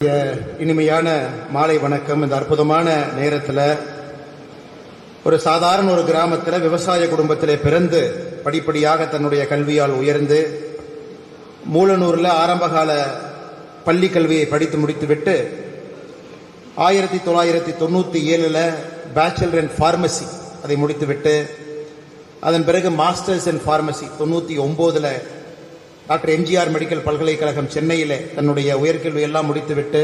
இனிமையான மாலை வணக்கம். இந்த அற்புதமான நேரத்தில் ஒரு சாதாரண ஒரு கிராமத்தில் விவசாய குடும்பத்திலே பிறந்து படிப்படியாக தன்னுடைய கல்வியால் உயர்ந்து மூலனூரில் ஆரம்பகால பள்ளி கல்வியை படித்து முடித்துவிட்டு ஆயிரத்தி தொள்ளாயிரத்தி தொண்ணூற்றி ஏழில் பேச்சுலர் இன் ஃபார்மசி அதை முடித்துவிட்டு அதன் பிறகு மாஸ்டர்ஸ் இன் ஃபார்மசி தொண்ணூற்றி ஒம்போதில் டாக்டர் எம்ஜிஆர் மெடிக்கல் பல்கலைக்கழகம் சென்னையில் தன்னுடைய உயர்கல்வி எல்லாம் முடித்துவிட்டு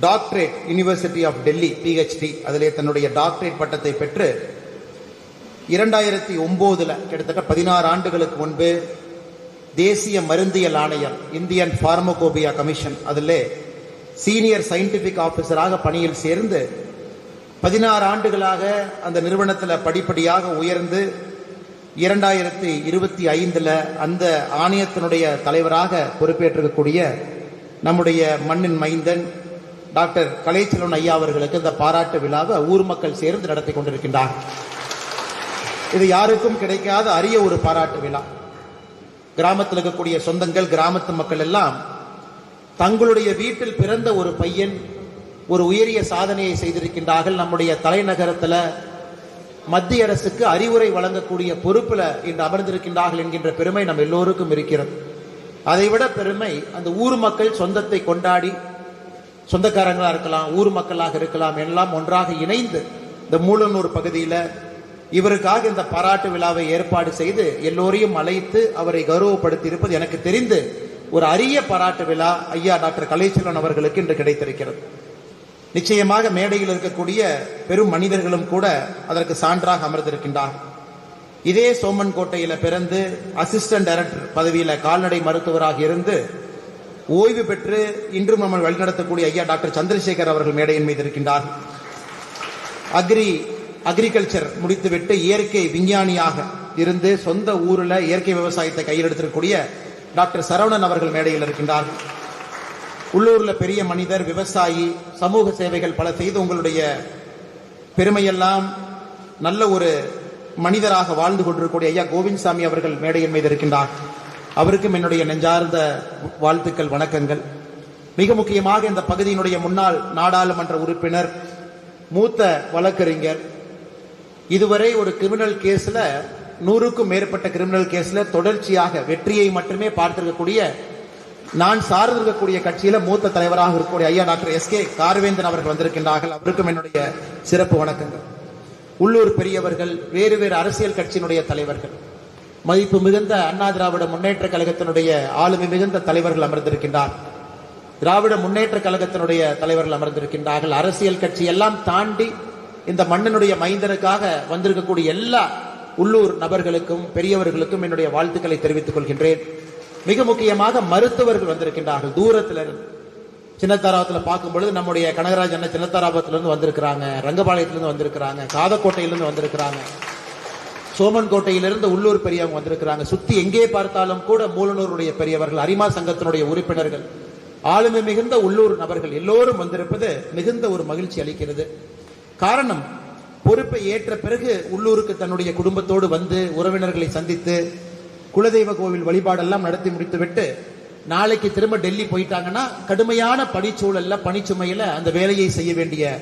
doctorate university of Delhi PhD அதிலே தன்னுடைய டாக்டரேட் பட்டத்தை பெற்று இரண்டாயிரத்தி ஒன்பதுல கிட்டத்தட்ட பதினாறு ஆண்டுகளுக்கு முன்பு தேசிய மருந்தியல் ஆணையம் இந்தியன் ஃபார்மகோபியா கமிஷன் அதிலே சீனியர் சயின்டிபிக் ஆஃபீஸராக பணியில் சேர்ந்து பதினாறு ஆண்டுகளாக அந்த நிறுவனத்தில் படிப்படியாக உயர்ந்து இரண்டாயிரத்தி இருபத்தி ஐந்துல அந்த ஆணையத்தினுடைய தலைவராக பொறுப்பேற்றிருக்கக்கூடிய நம்முடைய மண்ணின் மைந்தன் டாக்டர் கலைச்செல்வன் ஐயா அவர்களுக்கு இந்த பாராட்டு விழாவை ஊர் மக்கள் சேர்ந்து நடத்தி கொண்டிருக்கின்றார். இது யாருக்கும் கிடைக்காத அரிய ஒரு பாராட்டு விழா. கிராமத்தில் இருக்கக்கூடிய சொந்தங்கள் கிராமத்து மக்கள் எல்லாம் தங்களுடைய வீட்டில் பிறந்த ஒரு பையன் ஒரு உயரிய சாதனையை செய்திருக்கின்றார்கள். நம்முடைய தலைநகரத்தில் மத்திய அரசுக்கு அறிவுரை வழங்கக்கூடிய பொறுப்பில் இன்று அமர்ந்திருக்கின்றார்கள் என்கின்ற பெருமை நம் எல்லோருக்கும் இருக்கிறது. அதைவிட பெருமை அந்த ஊர் மக்கள் சொந்தத்தை கொண்டாடி சொந்தக்காரங்களாக இருக்கலாம் ஊர் மக்களாக இருக்கலாம் எல்லாம் ஒன்றாக இணைந்து இந்த மூலனூர் பகுதியில் இவருக்காக இந்த பாராட்டு விழாவை ஏற்பாடு செய்து எல்லோரையும் அழைத்து அவரை கௌரவப்படுத்தி இருப்பது எனக்கு தெரிந்து ஒரு அரிய பாராட்டு விழா ஐயா டாக்டர் கலைச்செல்வன் அவர்களுக்கு இன்று கிடைத்திருக்கிறது. நிச்சயமாக மேடையில் இருக்கக்கூடிய பெரும் மனிதர்களும் கூட அதற்கு சான்றாக அமர்ந்திருக்கின்றார் இதே சோமன் கோட்டையில பிறந்து அசிஸ்டன்ட் டைரக்டர் பதவியில கால்நடை மருத்துவராக இருந்து ஓய்வு பெற்று இன்றும் நம்ம வழிநடத்தக்கூடிய ஐயா டாக்டர் சந்திரசேகர் அவர்கள் மேடையின் மீது இருக்கின்றார். அக்ரி அக்ரிகல்ச்சர் முடித்துவிட்டு இயற்கை விஞ்ஞானியாக இருந்து சொந்த ஊரில் இயற்கை விவசாயத்தை கையில் எடுத்திருக்கக்கூடிய டாக்டர் சரவணன் அவர்கள் மேடையில் இருக்கின்றார்கள். உள்ளூர்ல பெரிய மனிதர் விவசாயி சமூக சேவைகள் பல செய்து உங்களுடைய பெருமையெல்லாம் நல்ல ஒரு மனிதராக வாழ்ந்து கொண்டிருக்கக்கூடிய ஐயா கோவிந்த்சாமி அவர்கள் மேடையின் மீது இருக்கின்றார். அவருக்கும் என்னுடைய நெஞ்சார்ந்த வாழ்த்துக்கள் வணக்கங்கள். மிக முக்கியமாக இந்த பகுதியினுடைய முன்னாள் நாடாளுமன்ற உறுப்பினர் மூத்த வழக்கறிஞர். இதுவரை ஒரு கிரிமினல் கேஸில் நூறுக்கும் மேற்பட்ட கிரிமினல் கேஸில் தொடர்ச்சியாக வெற்றியை மட்டுமே பார்த்திருக்கக்கூடிய நான் சார்ந்திருக்கக்கூடிய கட்சியில மூத்த தலைவராக இருக்கக்கூடிய ஐயா டாக்டர் எஸ் கே கார்வேந்தன் அவர்கள் வந்திருக்கின்றார்கள். அவருக்கும் என்னுடைய சிறப்பு வணக்கங்கள். உள்ளூர் பெரியவர்கள் வேறு வேறு அரசியல் கட்சியினுடைய தலைவர்கள் மதிப்பு மிகுந்த அண்ணா திராவிட முன்னேற்ற கழகத்தினுடைய ஆளுமை மிகுந்த தலைவர்கள் அமர்ந்திருக்கின்றார். திராவிட முன்னேற்ற கழகத்தினுடைய தலைவர்கள் அமர்ந்திருக்கின்றார்கள். அரசியல் கட்சி எல்லாம் தாண்டி இந்த மண்ணினுடைய மைந்தனுக்காக வந்திருக்கக்கூடிய எல்லா உள்ளூர் நபர்களுக்கும் பெரியவர்களுக்கும் என்னுடைய வாழ்த்துக்களை தெரிவித்துக் கொள்கின்றேன். மிக முக்கியமாக மருத்துவர்கள் வந்திருக்கின்றார்கள். தூரத்தில் இருந்து சின்னத்தாராபத்தில் பார்க்கும் பொழுது நம்முடைய கனகராஜ் அண்ணன் சின்னத்தாராபத்திலிருந்து வந்திருக்கிறாங்க ரங்கபாளையத்திலிருந்து வந்திருக்கிறாங்க காதக்கோட்டையிலிருந்து வந்திருக்கிறாங்க. சோமன் கோட்டையிலிருந்து உள்ளூர் பெரியவங்க வந்திருக்கிறாங்க. சுத்தி எங்கே பார்த்தாலும் கூட மூலனூருடைய பெரியவர்கள் அரிமா சங்கத்தினுடைய உறுப்பினர்கள். ஆளுமை மிகுந்த உள்ளூர் நபர்கள் எல்லோரும் வந்திருப்பது மிகுந்த ஒரு மகிழ்ச்சி அளிக்கிறது. காரணம் பொறுப்பை ஏற்ற பிறகு உள்ளூருக்கு தன்னுடைய குடும்பத்தோடு வந்து உறவினர்களை சந்தித்து குலதெய்வ கோவில் வழிபாடெல்லாம் நடத்தி முடித்துவிட்டு நாளைக்கு திரும்ப டெல்லி போயிட்டாங்கன்னா கடுமையான பணிச்சூழல்ல பணிச்சுமையில அந்த வேலையை செய்ய வேண்டிய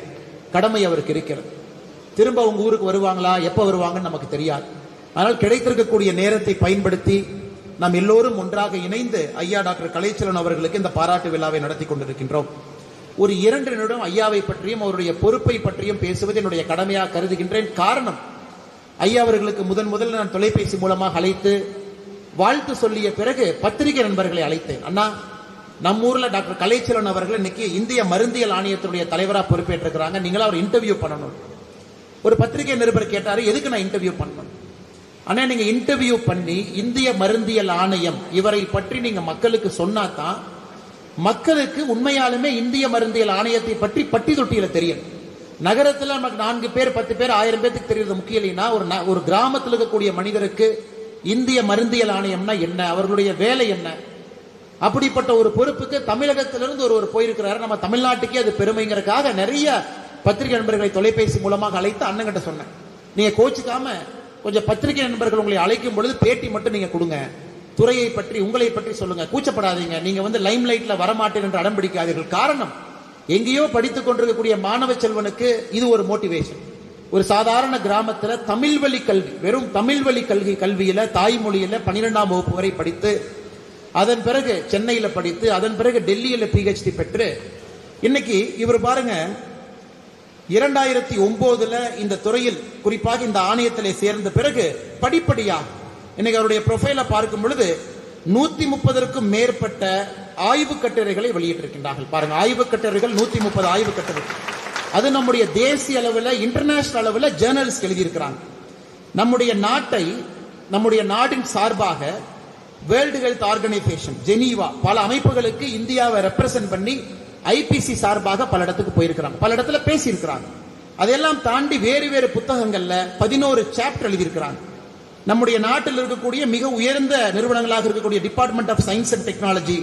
கடமை அவருக்கு இருக்கிறது. திரும்ப உங்க ஊருக்கு வருவாங்களா? எப்ப வருவாங்கன்னு நமக்கு தெரியாது. ஆனால் கிடைத்திருக்கக்கூடிய நேரத்தை பயன்படுத்தி நாம் எல்லோரும் ஒன்றாக இணைந்து ஐயா டாக்டர் கலைச்சலன் அவர்களுக்கு இந்த பாராட்டு விழாவை நடத்தி கொண்டிருக்கின்றோம். ஒரு இரண்டு நிமிடம் ஐயாவை பற்றியும் அவருடைய பொறுப்பை பற்றியும் பேசுவது என்னுடைய கடமையாக கருதுகின்றேன். காரணம் ஐயா அவர்களுக்கு முதன் முதல்ல நான் தொலைபேசி மூலமாக அழைத்து வாழ்த்து சொல்லிய பிறகு பத்திரிகை நண்பர்களை அழைத்தேன். அண்ணா நம்ம ஊர்ல டாக்டர் கலைச்சலன் அவர்கள் இன்னைக்கு இந்திய மருந்தியல் ஆணையத்தினுடைய தலைவராக பொறுப்பேற்றிருக்கிறாங்க. நீங்களா அவர் இன்டர்வியூ பண்ணணும். ஒரு பத்திரிகை நிருபர் கேட்டாரு எதுக்கு நான் இன்டர்வியூ பண்ணணும்? ஆனா நீங்க இன்டர்வியூ பண்ணி இந்திய மருந்தியல் ஆணையம் இவரை பற்றி நீங்க மக்களுக்கு சொன்னா தான் மக்களுக்கு உண்மையாலுமே இந்திய மருந்தியல் ஆணையத்தை பற்றி பட்டி தொட்டியில தெரியும். நகரத்துல நமக்கு நான்கு பேர் பத்து பேர் ஆயிரம் பேருக்கு தெரியறது முக்கியம் இல்லைன்னா ஒரு ந- ஒரு கிராமத்தில் இருக்கக்கூடிய மனிதருக்கு இந்திய மருந்தியல் ஆணையம்னா என்ன? அவர்களுடைய வேலை என்ன? அப்படிப்பட்ட ஒரு பொறுப்புக்கு தமிழகத்திலிருந்து ஒருவர் போயிருக்கிறாரு. நம்ம தமிழ்நாட்டுக்கே அது பெருமைங்கிறதுக்காக நிறைய பத்திரிகை நண்பர்களை தொலைபேசி மூலமாக அழைத்து அண்ணங்கிட்ட சொன்னேன். நீங்க கோச்சுக்காம கொஞ்சம் பத்திரிகை நண்பர்கள் உங்களை அழைக்கும் பொழுது பேட்டி மட்டும் நீங்க கொடுங்க. துறையை பற்றி உங்களை பற்றி சொல்லுங்க. கூச்சப்படாதீங்க. நீங்க வந்து லைம் லைட்ல வரமாட்டேன் என்று அடம்பிடிக்காதீர்கள் காரணம் எங்கேயோ படித்துக் கொண்டிருக்கக்கூடிய மாணவ செல்வனுக்கு இது ஒரு மோட்டிவேஷன் ஒரு சாதாரண கிராமத்துல தமிழ் வழி கல்வி வெறும் தமிழ் வழி கல்வி கல்வியில தாய்மொழியில பனிரெண்டாம் வகுப்பு வரை படித்து அதன் பிறகு சென்னையில படித்து அதன் பிறகு டெல்லியில பிஹெச்டி பெற்று இன்னைக்கு இவர் பாருங்க இரண்டாயிரத்தி ஒன்பதுல இந்த துறையில் குறிப்பாக இந்த ஆணையத்திலே சேர்ந்த பிறகு படிப்படியா இன்னைக்கு அவருடைய ப்ரொஃபைல பார்க்கும் பொழுது நூத்தி முப்பதற்கும் மேற்பட்ட ஆய்வு கட்டுரைகளை வெளியிட்டிருக்கின்றார்கள். பாருங்க ஆய்வு கட்டுரைகள் நூத்தி முப்பது ஆய்வு கட்டுரைகள் அது நம்முடைய தேசிய அளவில் இன்டர்நேஷனல் அளவில் ஜேர்னல்ஸ் எழுதியிருக்கிறாங்க. நம்முடைய நாட்டை நம்முடைய நாட்டின் சார்பாக வேர்ல்டு ஹெல்த் ஆர்கனைசேஷன் ஜெனீவா பல அமைப்புகளுக்கு இந்தியாவை ரெப்ரசன்ட் பண்ணி ஐபிசி சார்பாக பல இடத்துக்கு போயிருக்கிறாங்க. பல இடத்துல பேசியிருக்கிறாங்க. அதெல்லாம் தாண்டி வேறு வேறு புத்தகங்கள்ல பதினோரு சாப்டர் எழுதியிருக்கிறாங்க. நம்முடைய நாட்டில் இருக்கக்கூடிய மிக உயர்ந்த நிறுவனங்களாக இருக்கக்கூடிய department of science and technology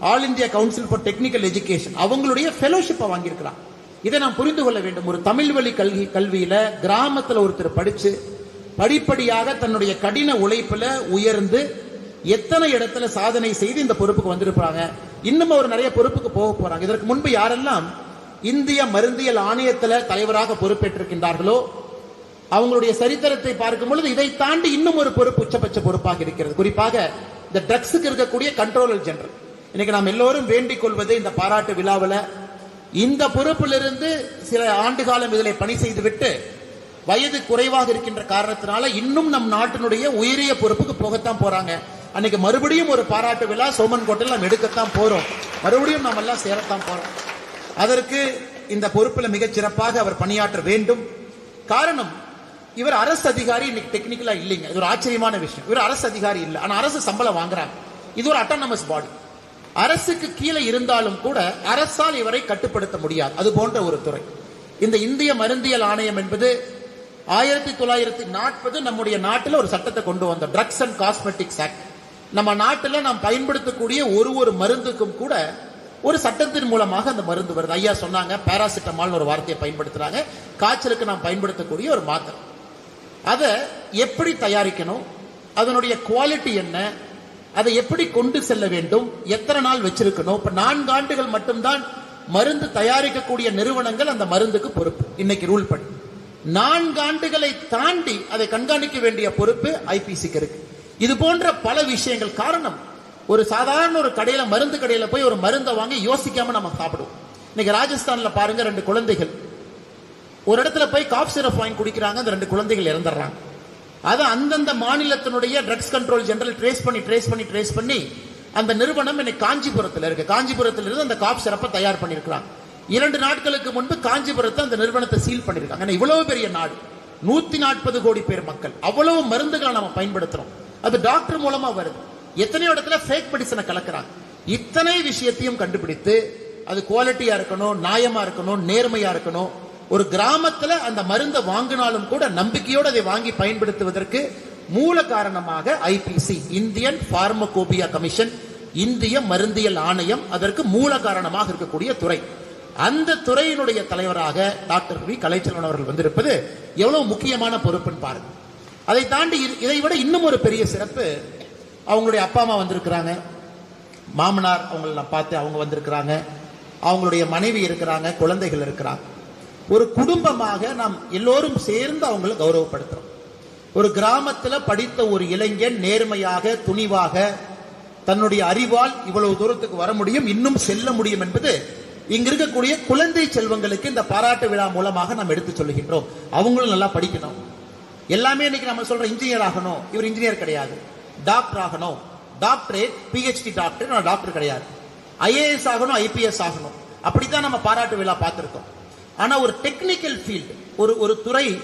all India council for technical education அவங்களுடைய ஃபெலோஷிப்பை வாங்கியிருக்கிறாங்க. இதை நாம் புரிந்து கொள்ள வேண்டும். ஒரு தமிழ் வழி கல்வி கல்வியில கிராமத்துல ஒருத்தர் படிச்சு படிப்படியாக தன்னுடைய கடின உழைப்புல உயர்ந்து எத்தனை இடத்துல சாதனை செய்து இந்த பொறுப்புக்கு வந்திருப்பாங்க. இன்னும் அவர் நிறைய பொறுப்புக்கு போக போறாங்க. இதற்கு முன்பு யாரெல்லாம் இந்திய மருந்தியல் ஆணையத்தில் தலைவராக பொறுப்பேற்றிருக்கின்றார்களோ அவங்களுடைய சரித்திரத்தை பார்க்கும் பொழுது இதை தாண்டி இன்னும் ஒரு பொறுப்பு உச்சபட்ச பொறுப்பாக இருக்கிறது. குறிப்பாக இந்த ட்ரக்ஸுக்கு இருக்கக்கூடிய கண்ட்ரோலர் ஜெனரல் இன்னைக்கு நாம் எல்லோரும் வேண்டிக் கொள்வது இந்த பாராட்டு விழாவில் இந்த பொறுப்பிலிருந்து சில ஆண்டு காலம் இதில் பணி செய்துவிட்டு வயது குறைவாக இருக்கின்ற காரணத்தினால இன்னும் நம் நாட்டினுடைய உயரிய பொறுப்புக்கு போகத்தான் போறாங்க. அன்னைக்கு மறுபடியும் ஒரு பாராட்டு விழா சோமன் கோட்டையில் நம்ம எடுக்கத்தான் போறோம். மறுபடியும் நாம் எல்லாம் சேரத்தான் போறோம். அதற்கு இந்த பொறுப்பில் மிகச் சிறப்பாக அவர் பணியாற்ற வேண்டும். காரணம் இவர் அரசு அதிகாரி இன்னைக்கு டெக்னிக்கலா இல்லைங்க. இது ஒரு ஆச்சரியமான விஷயம். இவர் அரசு அதிகாரி இல்லை. ஆனா அரசு சம்பளம் வாங்குறாங்க. இது ஒரு அட்டானமஸ் பாடி அரசுக்கு கீழே இருந்தாலும் கூட அரசால் இவரை கட்டுப்படுத்த முடியாது. அது போன்ற ஒரு துறை. இந்த இந்திய மருந்தியல் ஆணையம் என்பது ஆயிரத்தி தொள்ளாயிரத்தி நாற்பது நம்முடைய நாட்டில் ஒரு சட்டத்தை கொண்டு வந்தோம் ட்ரக்ஸ் அண்ட் காஸ்மெட்டிக்ஸ் ஆக்ட் நம்ம நாட்டில் நாம் பயன்படுத்தக்கூடிய ஒரு ஒரு மருந்துக்கும் கூட ஒரு சட்டத்தின் மூலமாக அந்த மருந்து வருது. ஐயா சொன்னாங்க பாராசிட்டமால்னு ஒரு வார்த்தையை பயன்படுத்துறாங்க. காய்ச்சலுக்கு நாம் பயன்படுத்தக்கூடிய ஒரு மாத்திரை. அதை எப்படி தயாரிக்கணும்? அதனுடைய குவாலிட்டி என்ன? அதை எப்படி கொண்டு செல்ல வேண்டும்? எத்தனை நாள் வச்சிருக்கணும்? இப்ப நான்கு ஆண்டுகள் மட்டும்தான் மருந்து தயாரிக்கக்கூடிய நிறுவனங்கள் அந்த மருந்துக்கு பொறுப்பு. இன்னைக்கு ரூல் படி. நான்கு ஆண்டுகளை தாண்டி அதை கண்காணிக்க வேண்டிய பொறுப்பு ஐபிசிக்கு இருக்கு. இது போன்ற பல விஷயங்கள் காரணம். ஒரு சாதாரண ஒரு கடையில மருந்து கடையில போய் ஒரு மருந்தை வாங்கி யோசிக்காம நம்ம சாப்பிடுவோம். இன்னைக்கு ராஜஸ்தான்ல பாருங்க ரெண்டு குழந்தைகள். ஒரு இடத்துல போய் காப் சிரப் வாங்கி குடிக்கிறாங்க அந்த ரெண்டு குழந்தைகள் இறந்துடுறாங்க. அதை அந்தந்த மாநிலத்தினுடைய ட்ரக்ஸ் கண்ட்ரோல் ஜெனரல் ட்ரேஸ் பண்ணி ட்ரேஸ் பண்ணி ட்ரேஸ் பண்ணி அந்த நிறுவனம் இன்னைக்கு காஞ்சிபுரத்தில் இருக்கு. காஞ்சிபுரத்தில் இருந்து அந்த காப் சிறப்பை தயார் பண்ணியிருக்கிறாங்க இரண்டு நாட்களுக்கு முன்பு காஞ்சிபுரத்தை அந்த நிறுவனத்தை சீல் பண்ணியிருக்காங்க ஏன்னா இவ்வளவு பெரிய நாடு. நூத்தி நாற்பது கோடி பேர் மக்கள். அவ்வளவு மருந்துகளை நம்ம பயன்படுத்துறோம். அது டாக்டர் மூலமா வருது. எத்தனையோ இடத்துல ஃபேக் மெடிசனை கலக்கிறாங்க. இத்தனை விஷயத்தையும் கண்டுபிடித்து அது குவாலிட்டியா இருக்கணும் நியாயமா இருக்கணும் நேர்மையா இருக்கணும் ஒரு கிராமத்துல அந்த மருந்தை வாங்கினாலும் கூட நம்பிக்கையோடு அதை வாங்கி பயன்படுத்துவதற்கு மூல காரணமாக ஐபிசி இந்தியன் பார்மகோபியா கமிஷன் இந்திய மருந்தியல் ஆணையம் அதற்கு மூல காரணமாக இருக்கக்கூடிய துறை. அந்த துறையினுடைய தலைவராக டாக்டர் வி. கலைச்செல்வன் அவர்கள் வந்திருப்பது எவ்வளவு முக்கியமான பொறுப்புன்னு பாருங்க. அதை தாண்டி இது- இதை விட இன்னும் ஒரு பெரிய சிறப்பு அவங்களுடைய அப்பா அம்மா வந்திருக்கிறாங்க. மாமனார் அவங்கள நான் பார்த்து அவங்க வந்திருக்கிறாங்க. அவங்களுடைய மனைவி இருக்கிறாங்க. குழந்தைகள் இருக்கிறாங்க. ஒரு குடும்பமாக நாம் எல்லோரும் சேர்ந்து அவங்களை கௌரவப்படுத்துறோம். ஒரு கிராமத்துல படித்த ஒரு இளைஞன் நேர்மையாக துணிவாக தன்னுடைய அறிவால் இவ்வளவு தூரத்துக்கு வர முடியும் இன்னும் செல்ல முடியும் என்பது இங்க இருக்கக்கூடிய குழந்தை செல்வங்களுக்கு இந்த பாராட்டு விழா மூலமாக நாம் எடுத்து சொல்லுகின்றோம். அவங்களும் நல்லா படிக்கணும். எல்லாமே இன்னைக்கு நம்ம சொல்றோம் இன்ஜினியர் ஆகணும். இவர் இன்ஜினியர் கிடையாது. டாக்டர் ஆகணும். டாக்டரேட் பிஹெச்டி டாக்டர் டாக்டர் கிடையாது. ஐஏஎஸ் ஆகணும் ஐபிஎஸ் ஆகணும். அப்படித்தான் நம்ம பாராட்டு விழா பார்த்திருக்கோம். ஆனா ஒரு டெக்னிக்கல் ஃபீல்டு ஒரு ஒரு துறை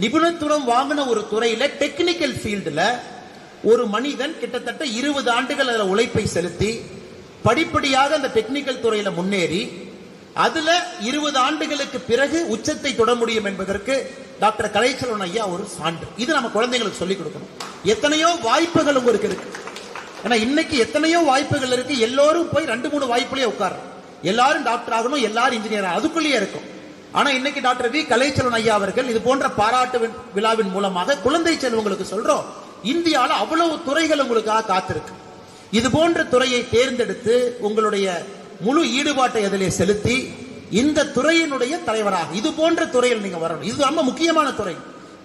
நிபுணத்துவம் வாங்கின ஒரு துறையில டெக்னிக்கல் ஃபீல்டுல ஒரு மனிதன் கிட்டத்தட்ட இருபது ஆண்டுகள் அதில் உழைப்பை செலுத்தி படிப்படியாக அந்த டெக்னிக்கல் துறையில முன்னேறி அதுல இருபது ஆண்டுகளுக்கு பிறகு உச்சத்தை தொட முடியும் என்பதற்கு டாக்டர் கலைச்சலன் ஐயா ஒரு சான்று. இது நம்ம குழந்தைங்களுக்கு சொல்லிக் கொடுக்கணும். எத்தனையோ வாய்ப்புகள் உங்களுக்கு இருக்கு. ஏன்னா இன்னைக்கு எத்தனையோ வாய்ப்புகள் இருக்கு. எல்லோரும் போய் ரெண்டு மூணு வாய்ப்புலயே உட்கார்றோம். எல்லாரும் டாக்டர் ஆகணும் எல்லாரும் இன்ஜினியர் அதுக்குள்ளேயே இருக்கும். ஆனா இன்னைக்கு டாக்டர் வி. கலைச்செல்வன் ஐயா அவர்கள் இது போன்ற பாராட்டு விழாவின் மூலமாக குழந்தை செல்வங்களுக்கு சொல்றோம். இந்தியாவில் அவ்வளவு துறைகள் உங்களுக்காக காத்திருக்கு. இது போன்ற துறையை தேர்ந்தெடுத்து உங்களுடைய முழு ஈடுபாட்டை அதிலே செலுத்தி இந்த துறையினுடைய தலைவராக இது போன்ற துறையில் நீங்க வரணும். இது ரொம்ப முக்கியமான துறை.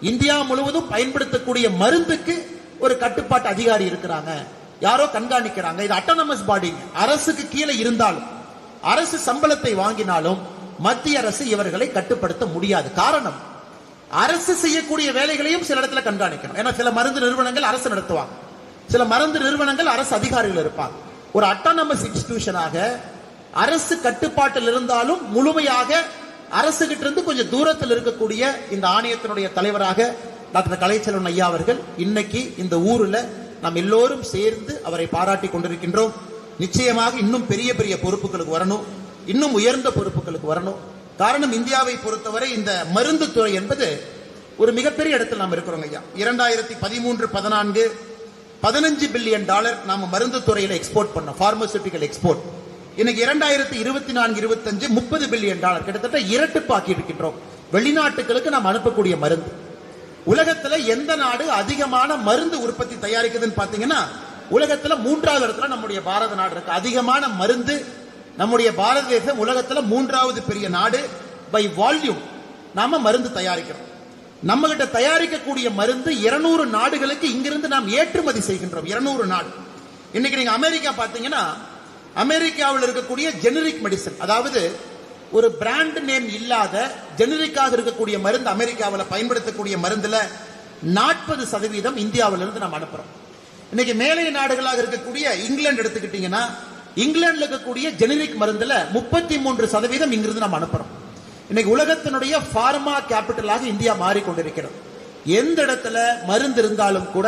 இந்தியா முழுவதும் பயன்படுத்தக்கூடிய மருந்துக்கு ஒரு கட்டுப்பாட்டு அதிகாரி இருக்கிறாங்க. யாரோ கண்காணிக்கிறாங்க. இது அட்டானமஸ் பாடிங்க அரசுக்கு கீழே இருந்தாலும் அரசு சம்பளத்தை வாங்கினாலும் மத்திய அரசு இவர்களை கட்டுப்படுத்த முடியாது. காரணம் அரசு செய்யக்கூடிய வேலைகளையும் சில இடத்துல கண்காணிக்கணும். ஏன்னா சில மருந்து நிறுவனங்கள் அரசு நடத்துவாங்க. சில மருந்து நிறுவனங்கள் அரசு அதிகாரிகள் இருப்பாங்க. ஒரு அட்டானமஸ் இன்ஸ்டிடியூஷனாக அரசு கட்டுப்பாட்டில் இருந்தாலும் முழுமையாக அரசு கிட்ட இருந்து கொஞ்சம் தூரத்தில் இருக்கக்கூடிய இந்த ஆணையத்தினுடைய தலைவராக டாக்டர் கலைச்செல்வன் ஐயா அவர்கள் இன்னைக்கு இந்த ஊர்ல நாம் எல்லோரும் சேர்ந்து அவரை பாராட்டி கொண்டிருக்கின்றோம். நிச்சயமாக இன்னும் பெரிய பெரிய பொறுப்புகளுக்கு வரணும். இன்னும் உயர்ந்த பொறுப்புகளுக்கு வரணும். காரணம் இந்தியாவை பொறுத்தவரை இந்த மருந்து துறை என்பது ஒரு மிகப்பெரிய இடத்தில் நாம் இருக்கிறோம் ஐயா. இரண்டாயிரத்தி பதிமூன்று பதினான்கு பதினஞ்சு பில்லியன் டாலர் நாம் மருந்து துறையில எக்ஸ்போர்ட் பண்ணோம். பார்மசூட்டிக்கல் எக்ஸ்போர்ட் இன்னைக்கு இரண்டாயிரத்தி இருபத்தி நான்கு இருபத்தஞ்சு முப்பது பில்லியன் டாலர். கிட்டத்தட்ட இரட்டுப்பாக்கி இருக்கின்றோம். வெளிநாட்டுகளுக்கு நாம் அனுப்பக்கூடிய மருந்து. உலகத்துல எந்த நாடு அதிகமான மருந்து உற்பத்தி தயாரிக்குதுன்னு பாத்தீங்கன்னா உலகத்துல மூன்றாவது இடத்துல நம்முடைய பாரத நாடு இருக்கு. அதிகமான மருந்து நம்முடைய பாரத தேசம் உலகத்துல மூன்றாவது பெரிய நாடு பை வால்யூம் நாம மருந்து தயாரிக்கிறோம். நம்ம கிட்ட தயாரிக்கக்கூடிய மருந்து 200 நாடுகளுக்கு இங்கிருந்து நாம் ஏற்றுமதி செய்கின்றோம். 200 நாடு. இன்னைக்கு நீங்க அமெரிக்கா பாத்தீங்கன்னா அமெரிக்காவில் இருக்கக்கூடிய ஜெனரிக் மெடிசன் அதாவது ஒரு பிராண்ட் நேம் இல்லாத ஜெனரிக்காக இருக்கக்கூடிய மருந்து அமெரிக்காவில் பயன்படுத்தக்கூடிய மருந்துல நாற்பது சதவீதம் இந்தியாவிலிருந்து நாம் அனுப்புறோம். இன்னைக்கு மேலை நாடுகளாக இருக்கக்கூடிய இங்கிலாந்து எடுத்துக்கிட்டீங்கன்னா இங்கிலாந்துல இருக்கக்கூடிய ஜெனரிக் மருந்துல முப்பத்தி மூன்று சதவீதம் இங்கிருந்து நம்ம அனுப்புறோம். இன்னைக்கு உலகத்தினுடைய பார்மா கேபிட்டலாக இந்தியா மாறிக்கொண்டிருக்கிறது. எந்த இடத்துல மருந்து இருந்தாலும் கூட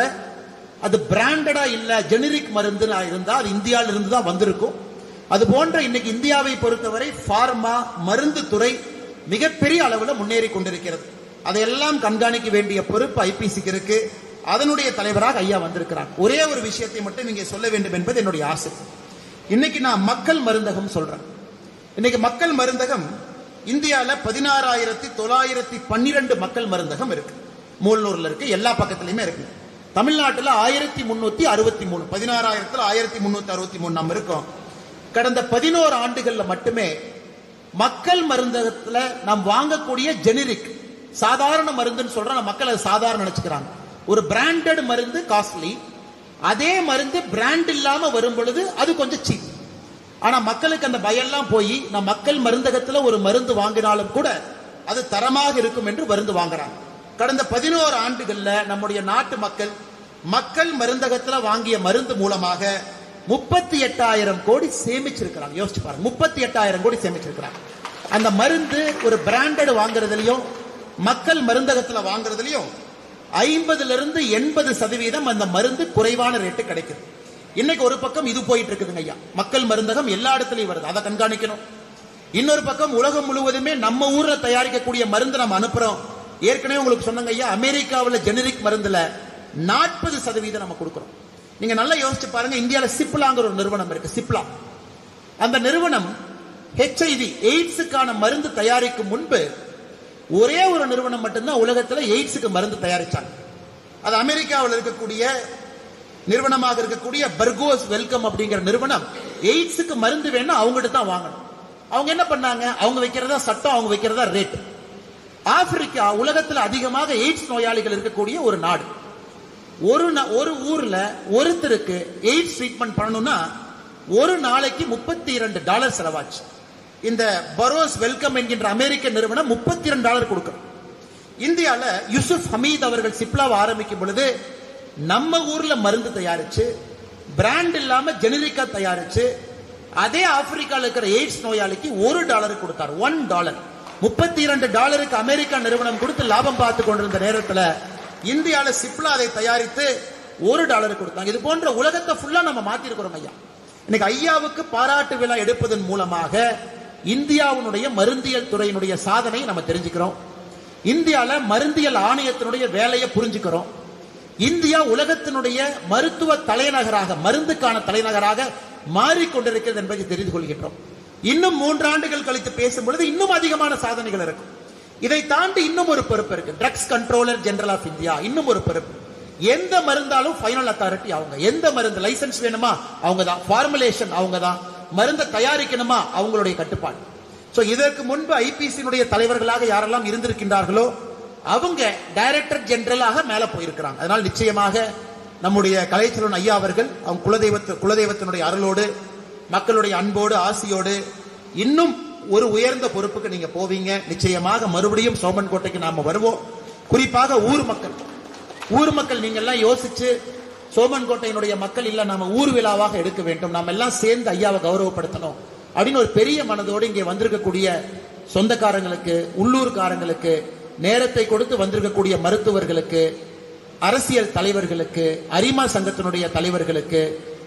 அது பிராண்டடா இல்ல ஜெனரிக் மருந்து இருந்தா அது இந்தியாவில இருந்து தான் வந்திருக்கும். அது போன்ற இன்னைக்கு இந்தியாவை பொறுத்தவரை பார்மா மருந்து துறை மிகப்பெரிய அளவில் முன்னேறி கொண்டிருக்கிறது. அதையெல்லாம் கண்காணிக்க வேண்டிய பொறுப்பு ஐபிசிக்கு இருக்கு. அதனுடைய தலைவராக ஐயா வந்திருக்கிறார். ஒரே ஒரு விஷயத்தை மட்டும் இங்கே சொல்ல வேண்டும் என்பது என்னுடைய ஆசை. இன்னைக்கு நான் மக்கள் மருந்தகம் சொல்றேன். இன்னைக்கு மக்கள் மருந்தகம் இந்தியாவில் பதினாறாயிரத்தி தொள்ளாயிரத்தி பன்னிரண்டு மக்கள் மருந்தகம் இருக்கு. மூலனூர்ல இருக்கு எல்லா பக்கத்துலையுமே இருக்கு. தமிழ்நாட்டில் ஆயிரத்தி முன்னூத்தி அறுபத்தி மூணு பதினாறாயிரத்தில் ஆயிரத்தி முன்னூத்தி அறுபத்தி மூணு நம்ம இருக்கோம். கடந்த பதினோரு ஆண்டுகள்ல மட்டுமே மக்கள் மருந்தகத்துல நாம் வாங்கக்கூடிய ஜெனரிக் சாதாரண மருந்துன்னு சொல்றோம் நம்ம மக்கள் அதை சாதாரண நினைச்சுக்கிறாங்க. ஒரு பிராண்டட் மருந்து காஸ்ட்லி அதே மருந்து பிராண்ட் இல்லாம வரும் பொழுது அது கொஞ்சம் சீப் ஆனா மக்களுக்கு அந்த பயம்லாம் போய் நம் மக்கள் மருந்தகத்துல ஒரு மருந்து வாங்கினாலும் கூட அது தரமாக இருக்கும் என்று மருந்து வாங்குறாங்க. கடந்த பதினோரு ஆண்டுகள்ல நம்முடைய நாட்டு மக்கள் மக்கள் மருந்தகத்துல வாங்கிய மருந்து மூலமாக முப்பத்தி எட்டாயிரம் கோடி சேமிச்சிருக்கிறாங்க. யோசிச்சு பாருங்க முப்பத்தி எட்டாயிரம் கோடி சேமிச்சிருக்கிறாங்க. அந்த மருந்து ஒரு பிராண்டட் வாங்குறதுலயும் மக்கள் மருந்தகத்துல வாங்குறதுலயும் ஐம்பதுல இருந்து எண்பது சதவீதம் அந்த மருந்து குறைவான ரேட்டு கிடைக்குது. இன்னைக்கு ஒரு பக்கம் இது போயிட்டு இருக்குதுங்க ஐயா. மக்கள் மருந்தகம் எல்லா இடத்துலயும் வருது. அதை கண்காணிக்கணும். இன்னொரு பக்கம் உலகம் முழுவதுமே நம்ம ஊர்ல தயாரிக்கக்கூடிய மருந்து நம்ம அனுப்புறோம். ஏற்கனவே உங்களுக்கு சொன்னங்க ஐயா அமெரிக்காவில் ஜெனரிக் மருந்துல நாற்பது சதவீதம் நம்ம கொடுக்குறோம். நீங்க நல்லா யோசிச்சு பாருங்க இந்தியாவில் சிப்லாங்கிற ஒரு நிறுவனம் இருக்கு சிப்லா. அந்த நிறுவனம் ஹெச்ஐவி எய்ட்ஸுக்கான மருந்து தயாரிக்கும் முன்பு ஒரே ஒரு நிறுவனம் மட்டும்தான் உலகத்தில் எய்ட்ஸுக்கு மருந்து தயாரிச்சாங்க. அது அமெரிக்காவில் இருக்கக்கூடிய நிறுவனமாக இருக்கக்கூடிய பர்கோஸ் வெல்கம் அப்படிங்கிற நிறுவனம் எய்ட்ஸுக்கு மருந்து வேணும்னா அவங்ககிட்ட தான் வாங்கணும். அவங்க என்ன பண்ணாங்க? அவங்க வைக்கிறதா சட்டம் அவங்க வைக்கிறதா ரேட் ஆப்பிரிக்கா உலகத்தில் அதிகமாக எய்ட்ஸ் நோயாளிகள் இருக்கக்கூடிய ஒரு நாடு. ஒரு நா- ஒரு ஊர்ல ஒருத்தருக்கு எய்ட்ஸ் ட்ரீட்மெண்ட் பண்ணணும்னா ஒரு நாளைக்கு முப்பத்தி இரண்டு டாலர் செலவாச்சு. இந்த பரோஸ் வெல்கம் என்கின்ற அமெரிக்க நிறுவனம் முப்பத்தி இரண்டு டாலர் கொடுக்கும். இந்தியாவில் யூசுப் ஹமீத் அவர்கள் சிப்லாவை ஆரம்பிக்கும் பொழுது நம்ம ஊர்ல மருந்து தயாரிச்சு பிராண்ட் இல்லாம ஜெனரிக்கா தயாரிச்சு அதே ஆப்பிரிக்கால இருக்கிற எய்ட்ஸ் நோயாளிக்கு ஒரு டாலர் கொடுத்தார். One dollar. முப்பத்தி இரண்டு டாலருக்கு அமெரிக்கா நிறுவனம் கொடுத்து லாபம் பார்த்து கொண்டிருந்த நேரத்தில் இந்தியாவில் சிப்லா அதை தயாரித்து ஒரு டாலர் கொடுத்தாங்க. இது போன்ற உலகத்தை ஃபுல்லா நம்ம மாத்திருக்கிறோம் ஐயா. இன்னைக்கு ஐயாவுக்கு பாராட்டு விழா எடுப்பதன் மூலமாக இந்தியாவினுடைய மருந்தியல் துறையினுடைய சாதனை நம்ம தெரிஞ்சுக்கிறோம். இந்தியால மருந்தியல் ஆணையத்தினுடைய வேலையை புரிஞ்சுக்கிறோம். இந்தியா உலகத்தினுடைய மருத்துவ தலைநகராக மருந்துக்கான தலைநகராக மாறிக்கொண்டிருக்கிறது என்பதை தெரிந்து கொள்கின்றோம். இன்னும் மூன்றாண்டுகள் கழித்து பேசும் பொழுது இன்னும் அதிகமான சாதனைகள் இருக்கும். இதை தாண்டி இன்னும் ஒரு பொறுப்பு இருக்கு. Drugs controller general of India இன்னும் ஒரு பொறுப்பு. எந்த மருந்தாலும் ஃபைனல் அத்தாரிட்டி அவங்க. எந்த மருந்து லைசன்ஸ் வேணுமா? அவங்க தான் ஃபார்முலேஷன் அவங்க தான் மருந்தை தயாரிக்கணுமா? அவங்களுடைய கட்டுப்பாடு. ஸோ இதற்கு முன்பு ஐபிசியினுடைய தலைவர்களாக யாரெல்லாம் இருந்திருக்கின்றார்களோ அவங்க டைரக்டர் ஜெனரலாக மேலே போயிருக்கிறாங்க. அதனால் நிச்சயமாக நம்முடைய கலைச்சலன் ஐயா அவர்கள் அவங்க குலதெய்வத்து குலதெய்வத்தினுடைய அருளோடு மக்களுடைய அன்போடு ஆசியோடு இன்னும் ஒரு உயர்ந்த பொறுப்புக்கு நீங்க போவீங்க. நிச்சயமாக மறுபடியும் சோமன் கோட்டைக்கு நாம வருவோம். குறிப்பாக ஊர் மக்கள். ஊர் மக்கள் நீங்க எல்லாம் யோசிச்சு சோமன் கோட்டையினுடைய மக்கள் இல்ல நாம ஊர் விழாவாக எடுக்க வேண்டும். நாம எல்லாம் சேர்ந்து ஐயாவை கௌரவப்படுத்தணும். அப்படின்னு ஒரு பெரிய மனதோடு இங்கே வந்திருக்கக்கூடிய சொந்தக்காரங்களுக்கு உள்ளூர்காரங்களுக்கு நேரத்தை கொடுத்து வந்திருக்கக்கூடிய மருத்துவர்களுக்கு அரசியல் தலைவர்களுக்கு அரிமா சங்கத்தினுடைய தலைவர்களுக்கு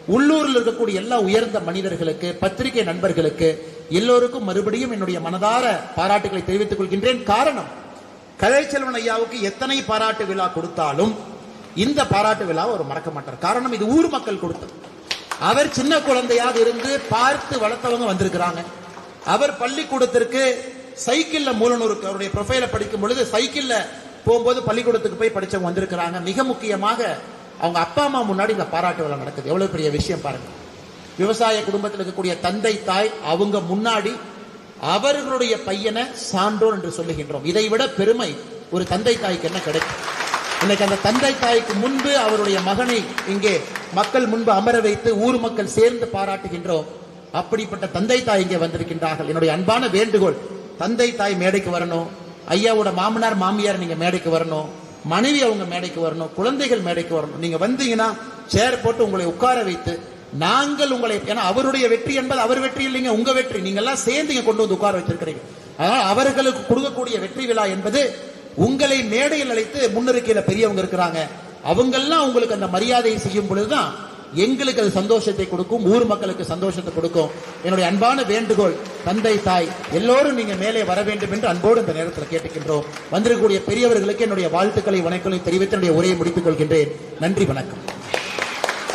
உள்ளூரில் இருக்கக்கூடிய எல்லா உயர்ந்த மனிதர்களுக்கு பத்திரிகை நண்பர்களுக்கு எல்லோருக்கும் மறுபடியும் என்னுடைய மனதார பாராட்டுகளை தெரிவித்துக் கொள்கின்றேன். காரணம் கலைச்செல்வன் ஐயாவுக்கு எத்தனை பாராட்டு விழா கொடுத்தாலும் இந்த பாராட்டு விழாவை அவர் மறக்க மாட்டார். காரணம் இது ஊர் மக்கள் கொடுத்தது. அவர் சின்ன குழந்தையாக இருந்து பார்த்து வளர்த்தவங்க வந்திருக்கிறாங்க. அவர் பள்ளிக்கூடத்திற்கு சைக்கிள்ல மூலனூருக்கு அவருடைய ப்ரொஃபைல படிக்கும் பொழுது சைக்கிள்ல போகும்போது பள்ளிக்கூடத்துக்கு போய் படிச்சவங்க வந்திருக்கிறாங்க. மிக முக்கியமாக அவங்க அப்பா அம்மா முன்னாடி இந்த பாராட்டு விழா நடக்குது. எவ்வளவு பெரிய விஷயம் பாருங்க. விவசாய குடும்பத்தில் இருக்கக்கூடிய தந்தை தாய் அவங்க முன்னாடி அவர்களுடைய பையனை சான்றோர் என்று சொல்லுகின்றோம். இதை விட பெருமை ஒரு தந்தை தாய்க்கு என்ன கிடைக்கும்? இன்னைக்கு அந்த தந்தை தாய்க்கு முன்பு அவருடைய மகனை இங்கே மக்கள் முன்பு அமர வைத்து ஊர் மக்கள் சேர்ந்து பாராட்டுகின்றோம். அப்படிப்பட்ட தந்தை தாய் இங்கே வந்திருக்கின்றார்கள். என்னுடைய அன்பான வேண்டுகோள் தந்தை தாய் மேடைக்கு வரணும். ஐயாவோட மாமனார் மாமியார் நீங்க மேடைக்கு வரணும். மனைவி அவங்க மேடைக்கு வரணும். குழந்தைகள் மேடைக்கு வரணும். நீங்க வந்தீங்கன்னா சேர் போட்டு உங்களை உட்கார வைத்து நாங்கள் உங்களை ஏன்னா அவருடைய வெற்றி என்பது அவர் வெற்றி இல்லைங்க உங்க வெற்றி. நீங்க எல்லாம் சேர்ந்து கொண்டு வந்து உட்கார வச்சிருக்கிறீங்க. அதனால் அவர்களுக்கு கொடுக்கக்கூடிய வெற்றி விழா என்பது உங்களை மேடையில் அழைத்து முன்னிருக்கையில பெரியவங்க இருக்கிறாங்க. அவங்கெல்லாம் உங்களுக்கு அந்த மரியாதையை செய்யும் பொழுதுதான் எங்களுக்கு அது சந்தோஷத்தை கொடுக்கும் ஊர் மக்களுக்கு சந்தோஷத்தை கொடுக்கும். என்னுடைய அன்பான வேண்டுகோள் தந்தை தாய் எல்லோரும் நீங்க மேலே வர வேண்டும் என்று அன்போடு இந்த நேரத்தில் கேட்டுக்கின்றோம். வந்திருக்கக்கூடிய பெரியவர்களுக்கு என்னுடைய வாழ்த்துக்களை வணக்கங்களை தெரிவித்து என்னுடைய உரையை முடித்துக் கொள்கின்றேன். நன்றி வணக்கம்.